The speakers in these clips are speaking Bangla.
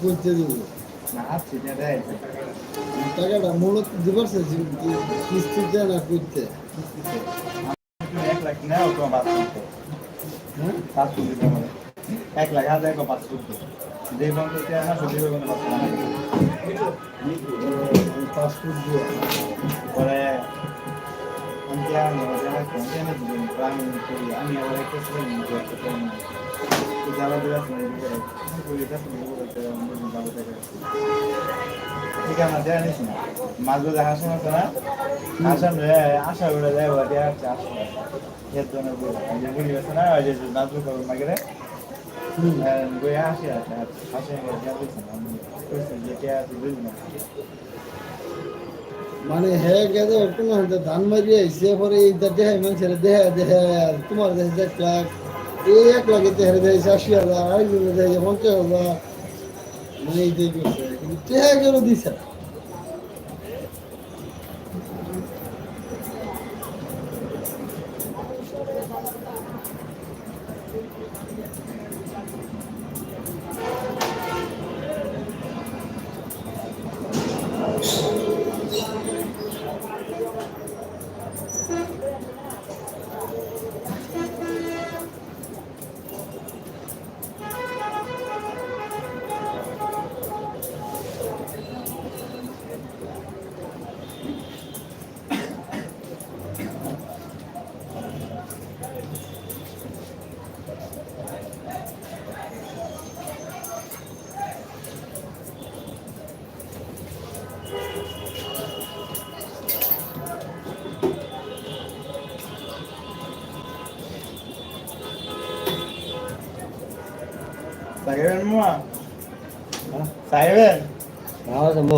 করতে দিব। টাকাটা মূলত দিবার কিস্তিতে না করতে। এক লাখ নেও তোমার বাদ করতে হ্যাঁ? ফুট দিতে এক লাখ হাজার এক পাঁচ ফুট যে বন্ধ চেয়ার না সত্যি করে পাঁচ পাসপোর্ট দিয়ে পরে আমি নেব যারা এনে দিবেন আমি করি আমি আবার একটা ছেলে নিয়ে একটা ছেলে নিয়ে যারা দেওয়া শুনে বলতে আমরা যাব থেকে ঠিক আছে দেয়া নিস না। মাছ বাজে হাসান আছে না? আশা করে দেয় ওরা দেয়া হচ্ছে, আশা এর জন্য বলি আছে না, ওই যে নাজু করো মাগরে গই আসি আছে হাসি দেয়া দিচ্ছে না আমি কইছি যে কে আছে বুঝি না মানে হে গেছে হতে ধান মারি আইসে পরে এইটা দেহে মানুষের দেহে দেহে তোমার দেহে এক লাখ, এই এক লাখে দেহে দেহে আশি হাজার আরেকজনের দেহে পঞ্চাশ হাজার মানে এইটাই করছে কিন্তু দেহে কেন দিছে না। সাহেবেন মুয়া সাহেবেন ভালো যাব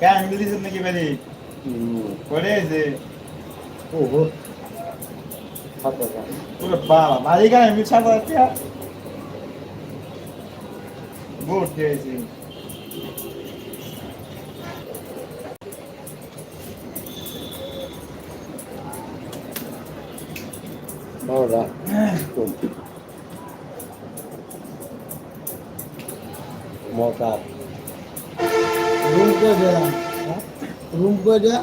কেন ইংলিশ নাকি বেরি করে যে ওহো সাত হাজার পুরো বাবা মারি কেন আমি ছাড়া একটা ভোট দিয়েছি বারোটা মোটার রুম। কয়টা রুম কয়টা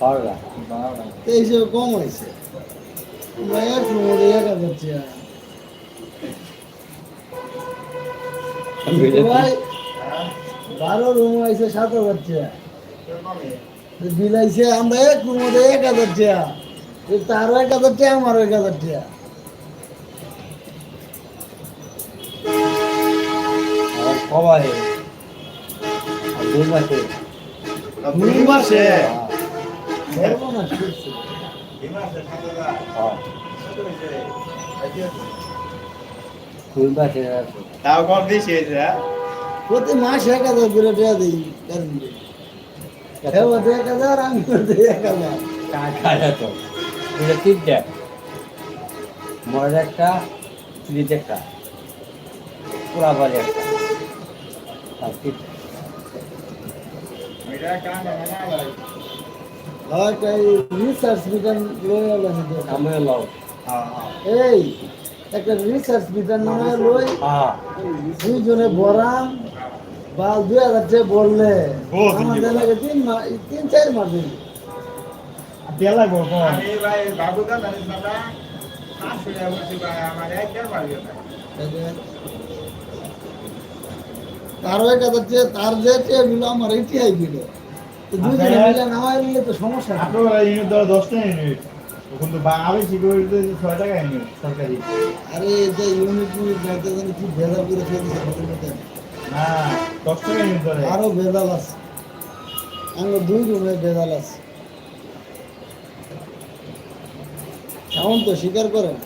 বারোটা বাবা হিসেবে কম হয়েছে। আমরা এক রুমের এক হাজার চেয়ার ভাই বারো রুম হয়েছে সাত হাজার চেয়ার বিলাইছে আমরা এক রুমের এক হাজার চেয়ার তারও এক হাজার চেয়ার আমারও এক হাজার চেয়ার কবারে দুই মাসে দুই মাসে প্রতি মাস এক হাজার করে টাকা দিই এক হাজার আমি এক হাজার। টাকা তো। এটা তিনটে মরের একটা ফ্রিজ একটা। পুরা বাড়ি একটা। রিসার্চ বিধান লই আলাম আমি লও। এই একটা রিসার্চ বিধান নামে লই হ্যাঁ দুইজনে বরাম বা দুই হাজার টাকা বললে আমাদের লাগে তিন মাস তিন চার মাস কোন আমি ভাই বাবু দা জানিস না না পাঁচশো টাকা বলছি ভাই আমার এক দেড় মাস তারও এক হাজার টাকা তার যে টাকা দিল আমার এটিআই দিল। আচ্ছা। মিলে নিলে তো সমস্যা। না আপনার ইউনিট ধরো দশটা ইউনিট তখন তো সিকিউরিটি ছয় টাকা ইউনিট সরকারি। আরে এই যে ইউনিট ইউনিট যাইতে জানি কি ভেজাল করে ফেলছে আমাদের না দশ টাকা ইউনিট ধরে। আরও ভেজাল আছে। আমার দুই রুমে ভেজাল আছে। সাউন্ড তো স্বীকার করেন।